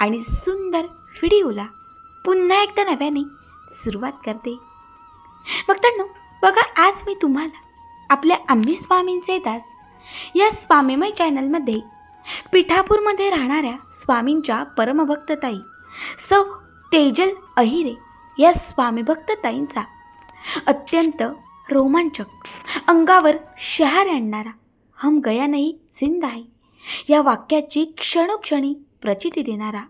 आणि सुंदर व्हिडिओला पुन्हा एकदा नव्याने सुरुवात करते. भक्तांनो बघा आज मी तुम्हाला आपल्या आम्ही स्वामींचे दास या स्वामीमय चॅनलमध्ये पिठापूरमध्ये राहणाऱ्या स्वामींच्या परमभक्तताई सौ तेजल अहिरे या स्वामीभक्तताईंचा अत्यंत रोमांचक अंगावर शहार आणणारा हम गया नाही जिंदा आहे या वाक्याची क्षणोक्षणी प्रचिती देणारा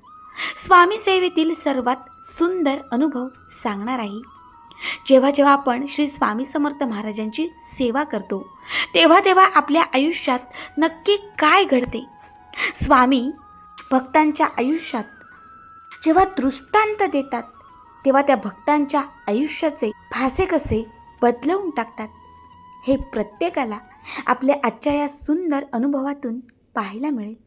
स्वामी सेवेतील सर्वात सुंदर अनुभव सांगणार आहे. जेव्हा जेव्हा आपण श्री स्वामी समर्थ महाराजांची सेवा करतो तेव्हा तेव्हा आपल्या आयुष्यात नक्की काय घडते? स्वामी भक्तांच्या आयुष्यात जेव्हा दृष्टांत देतात तेव्हा त्या भक्तांच्या आयुष्याचे भासे कसे बदलवून टाकतात हे प्रत्येकाला आपल्या आजच्या या सुंदर अनुभवातून पाहायला मिळेल.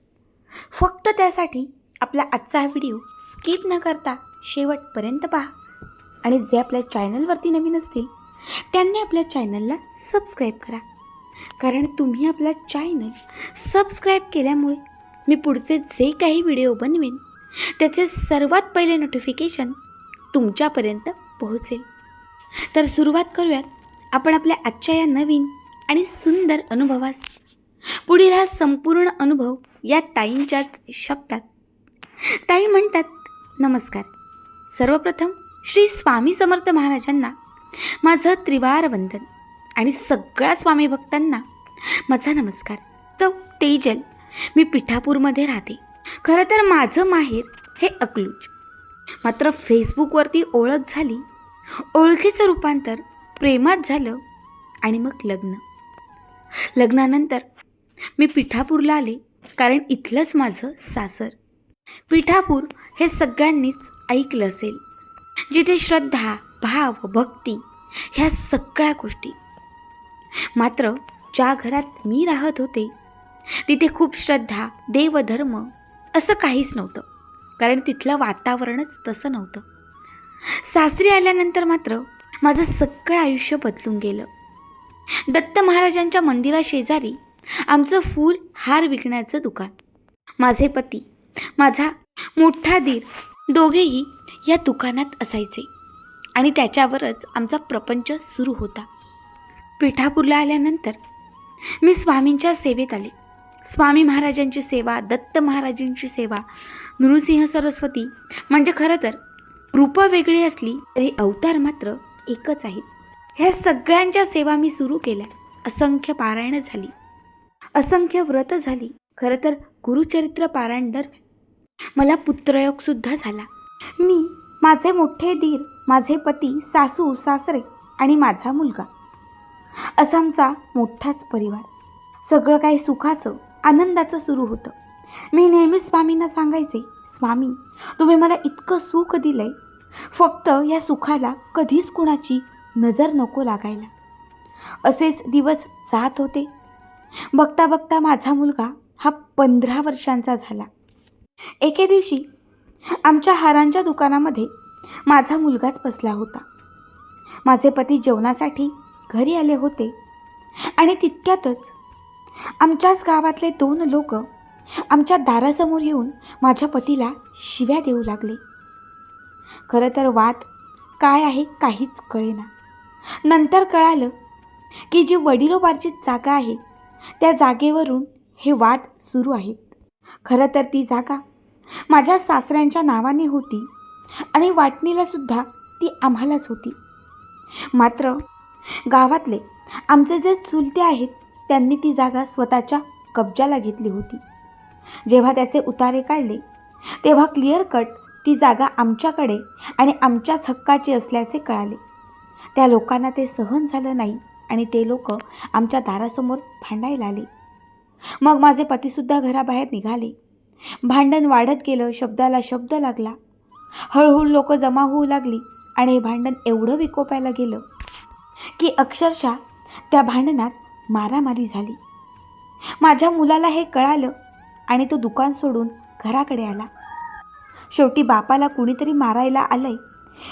फक्त त्यासाठी आपला आजचा हा व्हिडिओ स्किप न करता शेवटपर्यंत पहा. आणि जे आपल्या चॅनलवरती नवीन असतील त्यांनी आपल्या चॅनलला सबस्क्राईब करा. कारण तुम्ही आपला चॅनल सबस्क्राईब केल्यामुळे मी पुढचे जे काही व्हिडिओ बनवेन त्याचे सर्वात पहिले नोटिफिकेशन तुमच्यापर्यंत पोहोचेल. तर सुरुवात करूयात आपण आपल्या आजच्या या नवीन आणि सुंदर अनुभवास. पुढील हा संपूर्ण अनुभव या ताईंच्याच शब्दात. ताई म्हणतात नमस्कार. सर्वप्रथम श्री स्वामी समर्थ महाराजांना माझं त्रिवार वंदन आणि सगळ्या स्वामी भक्तांना माझा नमस्कार. चौ तेजल. मी पिठापूरमध्ये राहते. खरं तर माझं माहेर हे अकलूज. मात्र फेसबुकवरती ओळख झाली ओळखीचं रूपांतर प्रेमात झालं आणि मग लग्न. लग्नानंतर मी पिठापूरला आले कारण इथलंच माझं सासर. पिठापूर हे सगळ्यांनीच ऐकलं असेल. जिथे श्रद्धा भाव भक्ती ह्या सगळ्या गोष्टी. मात्र ज्या घरात मी राहत होते तिथे खूप श्रद्धा देवधर्म असं काहीच नव्हतं. कारण तिथलं वातावरणच तसं नव्हतं. सासरी आल्यानंतर मात्र माझं सगळं आयुष्य बदलून गेलं. दत्त महाराजांच्या मंदिराशेजारी आमचं फूल हार विकण्याचं दुकान. माझे पती माझा मोठा दीर दोघेही या दुकानात असायचे आणि त्याच्यावरच आमचा प्रपंच सुरू होता. पिठापूरला आल्यानंतर मी स्वामींच्या सेवेत आले. स्वामी महाराजांची सेवा दत्त महाराजांची सेवा नृसिंह सरस्वती म्हणजे खरं तर रूपं वेगळी असली तरी अवतार मात्र एकच आहेत. ह्या सगळ्यांच्या सेवा मी सुरू केल्या. असंख्य पारायणं झाली. असंख्य व्रत झाली. खरं तर गुरुचरित्र पारांडर मला पुत्रयोगसुद्धा झाला. मी माझे मोठे दीर माझे पती सासू सासरे आणि माझा मुलगा असामचा मोठाच परिवार. सगळं काही सुखाचं आनंदाचं सुरू होतं. मी नेहमीच स्वामींना सांगायचे स्वामी तुम्ही मला इतकं सुख दिलंय. फक्त या सुखाला कधीच कुणाची नजर नको लागायला. असेच दिवस जात होते. बघता बघता माझा मुलगा हा पंधरा वर्षांचा झाला. एके दिवशी आमच्या हारांच्या दुकानामध्ये माझा मुलगाच बसला होता. माझे पती जेवणासाठी घरी आले होते आणि तितक्यातच आमच्याच गावातले दोन लोक आमच्या दारासमोर येऊन माझ्या पतीला शिव्या देऊ लागले. खरं तर वाद काय आहे काहीच कळेना. नंतर कळालं की जी वडिलोपार्जित जागा आहे त्या जागेवरून हे वाद सुरू आहेत. खरं तर ती जागा माझ्या सासऱ्यांच्या नावाने होती आणि वाटणीलासुद्धा ती आम्हालाच होती. मात्र गावातले आमचे जे चुलते आहेत त्यांनी ती जागा स्वतःच्या कब्जाला घेतली होती. जेव्हा त्याचे उतारे काढले तेव्हा क्लिअर कट ती जागा आमच्याकडे आणि आमच्याच हक्काची असल्याचे कळाले. त्या लोकांना ते सहन झालं नाही. आणि ते लोक आमच्या दारासमोर भांडायला आले. मग माझे पतीसुद्धा घराबाहेर निघाले. भांडण वाढत गेलं शब्दाला शब्द लागला. हळूहळू लोक जमा होऊ लागली आणि हे भांडण एवढं विकोपायला गेलं की अक्षरशः त्या भांडणात मारामारी झाली. माझ्या मुलाला हे कळालं आणि तो दुकान सोडून घराकडे आला. शेवटी बापाला कुणीतरी मारायला आलंय.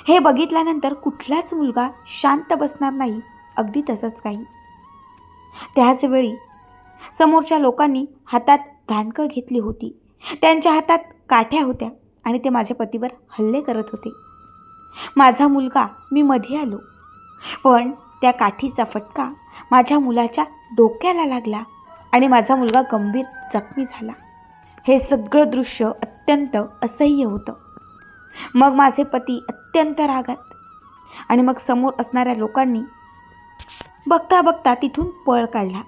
हे बघितल्यानंतर कुठलाच मुलगा शांत बसणार नाही. अगदी तसंच काही. त्याचवेळी समोरच्या लोकांनी हातात धाणकं घेतली होती. त्यांच्या हातात काठ्या होत्या आणि ते माझ्या पतीवर हल्ले करत होते. माझा मुलगा मी मध्ये आलो. पण त्या काठीचा फटका माझ्या मुलाच्या डोक्याला लागला आणि माझा मुलगा गंभीर जखमी झाला. हे सगळं दृश्य अत्यंत असह्य होतं. मग माझे पती अत्यंत रागात आणि मग समोर असणाऱ्या लोकांनी बघता बघता तिथून पळ काढला.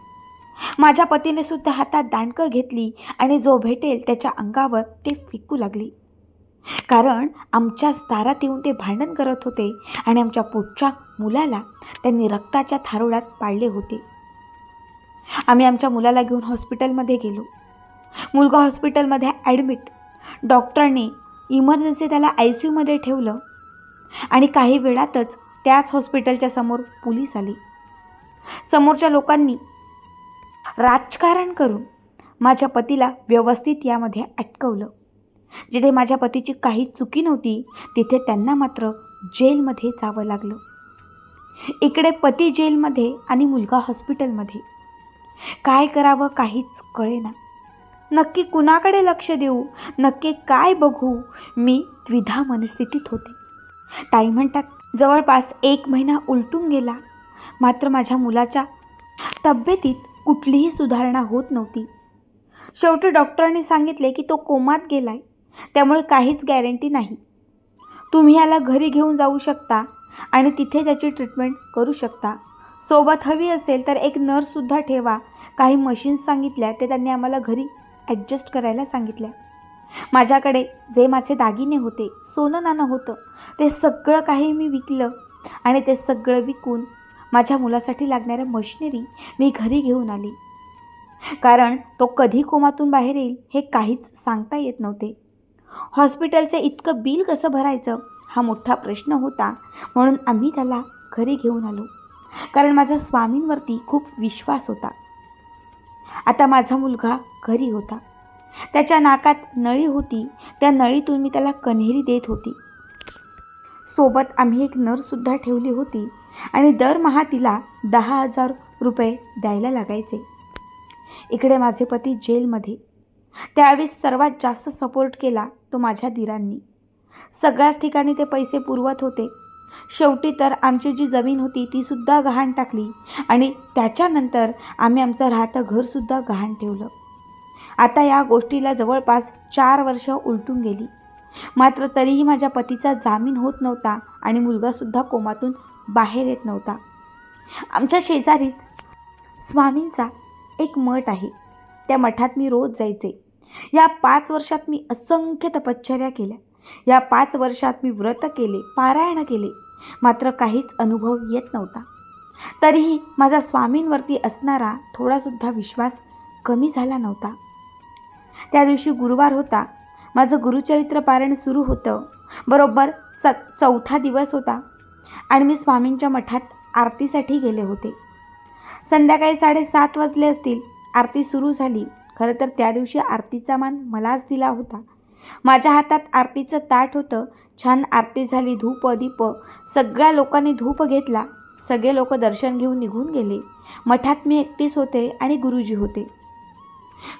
माझ्या पतीने सुद्धा हातात दांडकं घेतली आणि जो भेटेल त्याच्या अंगावर ते फेकू लागली. कारण आमच्याच दारात येऊन ते भांडण करत होते आणि आमच्या पोटच्या मुलाला त्यांनी रक्ताच्या थारोळ्यात पाळले होते. आम्ही आमच्या मुलाला घेऊन हॉस्पिटलमध्ये गेलो. मुलगा हॉस्पिटलमध्ये ॲडमिट. डॉक्टरने इमर्जन्सी त्याला आय सी यूमध्ये ठेवलं आणि काही वेळातच त्याच हॉस्पिटलच्या समोर पोलीस आले. समोरच्या लोकांनी राजकारण करून माझ्या पतीला व्यवस्थित यामध्ये अटकवलं. जिथे माझ्या पतीची काही चुकी नव्हती तिथे त्यांना मात्र जेलमध्ये जावं लागलं. इकडे पती जेलमध्ये आणि मुलगा हॉस्पिटलमध्ये. काय करावं काहीच कळेना. नक्की कुणाकडे लक्ष देऊ? नक्की काय बघू? मी द्विधा मनस्थितीत होते. ताई म्हणतात जवळपास एक महिना उलटून गेला. मात्र माझ्या मुलाच्या तब्येतीत कुठलीही सुधारणा होत नव्हती. शेवटी डॉक्टरांनी सांगितले की तो कोमात गेलाय त्यामुळे काहीच गॅरंटी नाही. तुम्ही याला घरी घेऊन जाऊ शकता आणि तिथे त्याची ट्रीटमेंट करू शकता. सोबत हवी असेल तर एक नर्ससुद्धा ठेवा. काही मशीन्स सांगितल्या ते त्यांनी आम्हाला घरी ॲडजस्ट करायला सांगितल्या. माझ्याकडे जे माझे दागिने होते सोनं नाणं होतं ते सगळं काही मी विकलं आणि ते सगळं विकून माझ्या मुलासाठी लागणाऱ्या मशिनरी मी घरी घेऊन आली. कारण तो कधी कोमातून बाहेर येईल हे काहीच सांगता येत नव्हते. हॉस्पिटलचे इतकं बिल कसं भरायचं हा मोठा प्रश्न होता म्हणून आम्ही त्याला घरी घेऊन आलो. कारण माझा स्वामींवरती खूप विश्वास होता. आता माझा मुलगा घरी होता. त्याच्या नाकात नळी होती. त्या नळीतून मी त्याला कन्हेरी देत होती. सोबत आम्ही एक नर्ससुद्धा ठेवली होती. आणि दरमहा तिला दहा हजार रुपये द्यायला लागायचे. इकडे माझे पती जेलमध्ये. त्यावेळेस सर्वात जास्त सपोर्ट केला तो माझ्या दिरांनी. सगळ्याच ठिकाणी ते पैसे पुरवत होते. शेवटी तर आमची जी जमीन होती तीसुद्धा गहाण टाकली आणि त्याच्यानंतर आम्ही आमचं राहतं घरसुद्धा गहाण ठेवलं. आता या गोष्टीला जवळपास चार वर्ष उलटून गेली. मात्र तरीही माझ्या पतीचा जामीन होत नव्हता आणि मुलगासुद्धा कोमातून बाहेर येत नव्हता. आमच्या शेजारीच स्वामींचा एक मठ आहे. त्या मठात मी रोज जायचे. या पाच वर्षात मी असंख्य तपश्चर्या केल्या. या पाच वर्षात मी व्रत केले पारायण केले. मात्र काहीच अनुभव येत नव्हता. तरीही माझा स्वामींवरती असणारा थोडासुद्धा विश्वास कमी झाला नव्हता. त्या दिवशी गुरुवार होता. माझं गुरुचरित्र पारायण सुरू होतं. बरोबर च चौथा दिवस होता. आणि मी स्वामींच्या मठात आरतीसाठी गेले होते. संध्याकाळी साडेसात वाजले असतील. आरती सुरू झाली. खरं तर त्या दिवशी आरतीचा मान मलाच दिला होता. माझ्या हातात आरतीचं ताट होतं. छान आरती झाली धूप दीप. सगळ्या लोकांनी धूप घेतला. सगळे लोक दर्शन घेऊन निघून गेले. मठात मी एकटीच होते आणि गुरुजी होते.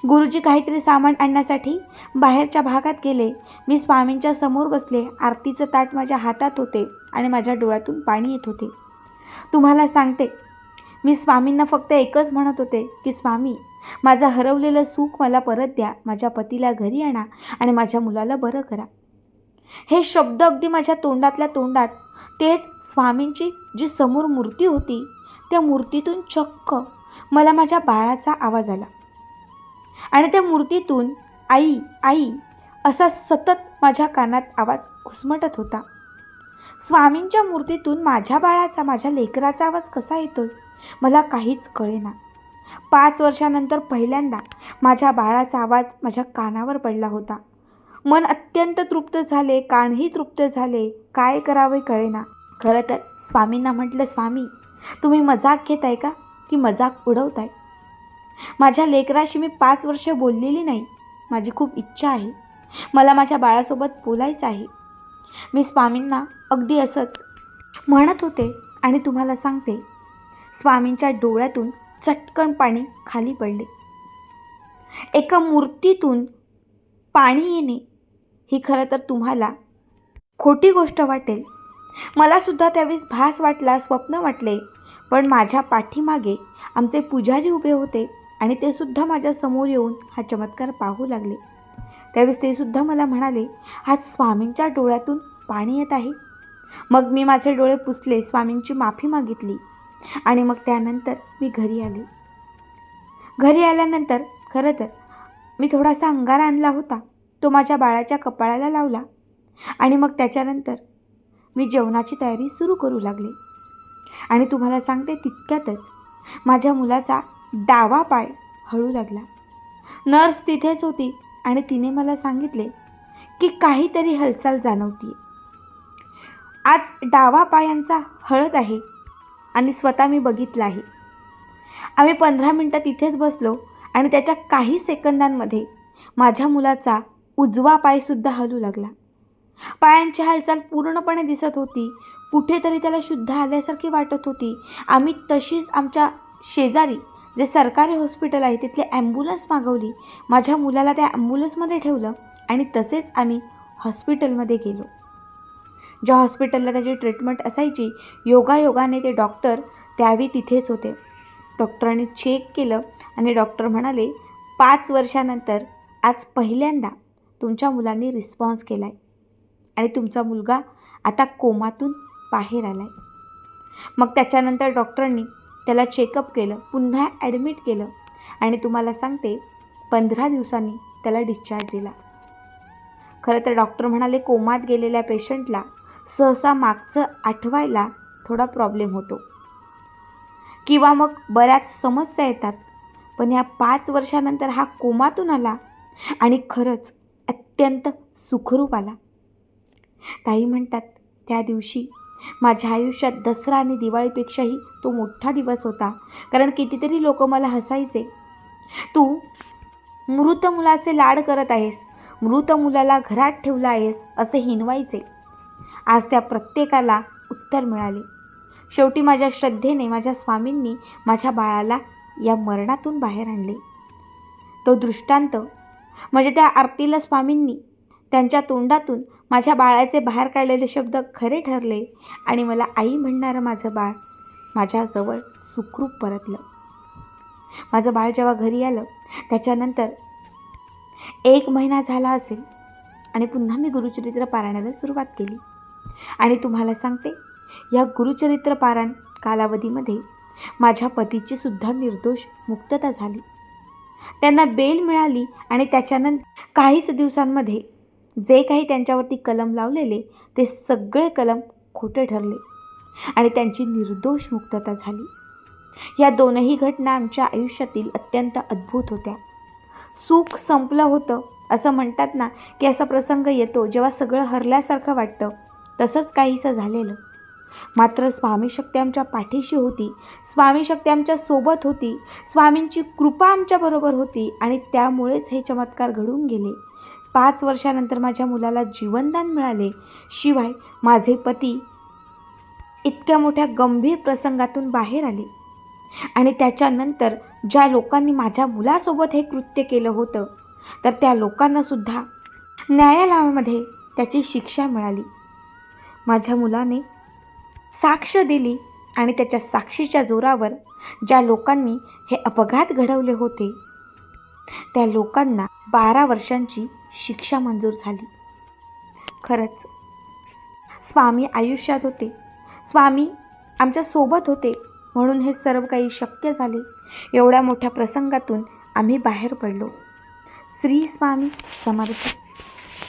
गुरुजी काहीतरी सामान आणण्यासाठी बाहेरच्या भागात गेले. मी स्वामींच्या समोर बसले. आरतीचं ताट माझ्या हातात होते आणि माझ्या डोळ्यातून पाणी येत होते. तुम्हाला सांगते मी स्वामींना फक्त एकच म्हणत होते की स्वामी माझं हरवलेलं सुख मला परत द्या. माझ्या पतीला घरी आणा आणि माझ्या मुलाला बरं करा. हे शब्द अगदी माझ्या तोंडातल्या तोंडात तेच स्वामींची जी समोर मूर्ती होती त्या मूर्तीतून चक्क मला माझ्या बाळाचा आवाज आला. आणि त्या मूर्तीतून आई आई असा सतत माझ्या कानात आवाज घुसमटत होता. स्वामींच्या मूर्तीतून माझ्या बाळाचा माझ्या लेकराचा आवाज कसा येतोय? मला काहीच कळेना. पाच वर्षानंतर पहिल्यांदा माझ्या बाळाचा आवाज माझ्या कानावर पडला होता. मन अत्यंत तृप्त झाले कानही तृप्त झाले. काय करावे कळेना. खरं तर स्वामींना म्हटलं स्वामी तुम्ही मजाक घेताय का? की मजाक उडवताय? माझ्या लेकराशी मी पाच वर्ष बोललेली नाही. माझी खूप इच्छा आहे. मला माझ्या बाळासोबत बोलायचं आहे. मी स्वामींना अगदी असंच म्हणत होते आणि तुम्हाला सांगते स्वामींच्या डोळ्यातून चटकन पाणी खाली पडले. एका मूर्तीतून पाणी येणे ही खरं तर तुम्हाला खोटी गोष्ट वाटेल. मलासुद्धा त्यावेळेस भास वाटला स्वप्न वाटले. पण माझ्या पाठीमागे आमचे पुजारी उभे होते. आणि ते सुद्धा माझ्यासमोर येऊन हा चमत्कार पाहू लागले. त्यावेळेस ते सुद्धा मला म्हणाले आज स्वामींच्या डोळ्यातून पाणी येत आहे. मग मी माझे डोळे पुसले स्वामींची माफी मागितली आणि मग त्यानंतर मी घरी आले. घरी आल्यानंतर खरं तर मी थोडासा अंगार आणला होता. तो माझ्या बाळाच्या कपाळाला लावला आणि मग त्याच्यानंतर मी जेवणाची तयारी सुरू करू लागले. आणि तुम्हाला सांगते तितक्यातच माझ्या मुलाचा डावा पाय हळू लागला. नर्स तिथेच होती आणि तिने मला सांगितले की काहीतरी हालचाल जाणवती आज डावा पायांचा हळद आहे आणि स्वतः मी बघितलं आहे आम्ही पंधरा मिनटं तिथेच बसलो आणि त्याच्या काही सेकंदांमध्ये माझ्या मुलाचा उजवा पायसुद्धा हलू लागला. पायांची हालचाल पूर्णपणे दिसत होती. कुठेतरी त्याला शुद्ध आल्यासारखी वाटत होती. आम्ही तशीच आमच्या शेजारी जे सरकारी हॉस्पिटल आहे तिथली ॲम्ब्युलन्स मागवली. माझ्या मुलाला त्या ॲम्ब्युलन्समध्ये ठेवलं आणि तसेच आम्ही हॉस्पिटलमध्ये गेलो. ज्या हॉस्पिटलला त्याची ट्रीटमेंट असायची योगायोगाने ते डॉक्टर त्यावेळी तिथेच होते. डॉक्टरांनी चेक केलं आणि डॉक्टर म्हणाले पाच वर्षानंतर आज पहिल्यांदा तुमच्या मुलांनी रिस्पॉन्स केला आहे आणि तुमचा मुलगा आता कोमातून बाहेर आला आहे मग त्याच्यानंतर डॉक्टरांनी त्याला चेकअप केलं पुन्हा ॲडमिट केलं आणि तुम्हाला सांगते पंधरा दिवसांनी त्याला डिस्चार्ज दिला. खरं तर डॉक्टर म्हणाले कोमात गेलेल्या पेशंटला सहसा मागचं आठवायला थोडा प्रॉब्लेम होतो. किंवा मग बऱ्याच समस्या येतात पण या पाच वर्षानंतर हा कोमातून आला आणि खरंच अत्यंत सुखरूप आला. ताई म्हणतात त्या दिवशी माझ्या आयुष्यात दसरा आणि दिवाळीपेक्षाही तो मोठा दिवस होता. कारण कितीतरी लोक मला हसायचे. तू मृत मुलाचे लाड करत आहेस. मृत मुलाला घरात ठेवला आहेस असे हिनवायचे. आज त्या प्रत्येकाला उत्तर मिळाले. शेवटी माझ्या श्रद्धेने माझ्या स्वामींनी माझ्या बाळाला या मरणातून बाहेर आणले. तो दृष्टांत म्हणजे त्या आरतीला स्वामींनी त्यांच्या तोंडातून माझ्या बाळाचे बाहेर काढलेले शब्द खरे ठरले आणि मला आई म्हणणारं माझं बाळ माझ्याजवळ सुखरूप परतलं. माझं बाळ जेव्हा घरी आलं त्याच्यानंतर एक महिना झाला असेल आणि पुन्हा मी गुरुचरित्र पारायणाला सुरुवात केली. आणि तुम्हाला सांगते या गुरुचरित्र पारायण कालावधीमध्ये माझ्या पतीची सुद्धा निर्दोष मुक्तता झाली. त्यांना बेल मिळाली आणि त्याच्यानंतर काहीच दिवसांमध्ये जे काही त्यांच्यावरती कलम लावलेले ते सगळे कलम खोटे ठरले आणि त्यांची निर्दोष मुक्तता झाली. या दोनही घटना आमच्या आयुष्यातील अत्यंत अद्भुत होत्या. सुख संपलं होतं असं म्हणतात ना की असा प्रसंग येतो जेव्हा सगळं हरल्यासारखं वाटतं. तसंच काहीसं झालेलं. मात्र स्वामी शक्ती आमच्या पाठीशी होती स्वामी शक्ती आमच्यासोबत होती स्वामींची कृपा आमच्याबरोबर होती आणि त्यामुळेच हे चमत्कार घडून गेले. पाच वर्षानंतर माझ्या मुलाला जीवनदान मिळाले. शिवाय माझे पती इतक्या मोठ्या गंभीर प्रसंगातून बाहेर आले. आणि त्याच्यानंतर ज्या लोकांनी माझ्या मुलासोबत हे कृत्य केलं होतं तर त्या लोकांना सुद्धा न्यायालयामध्ये त्याची शिक्षा मिळाली. माझ्या मुलाने साक्ष दिली आणि त्याच्या साक्षीच्या जोरावर ज्या लोकांनी हे अपघात घडवले होते त्या लोकांना बारा वर्षांची शिक्षा मंजूर झाली. खरंच. स्वामी आयुष्यात होते. स्वामी आमच्यासोबत होते म्हणून हे सर्व काही शक्य झाले. एवढ्या मोठ्या प्रसंगातून आम्ही बाहेर पडलो. श्री स्वामी समर्थ.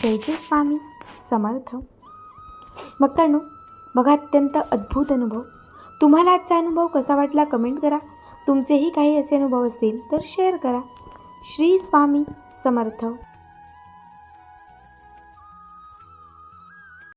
जय जय स्वामी समर्थ. बघतानो बघा अत्यंत अद्भुत अनुभव. तुम्हाला आजचा अनुभव कसा वाटला कमेंट करा. तुमचेही काही असे अनुभव असतील तर शेअर करा. श्री स्वामी समर्थ.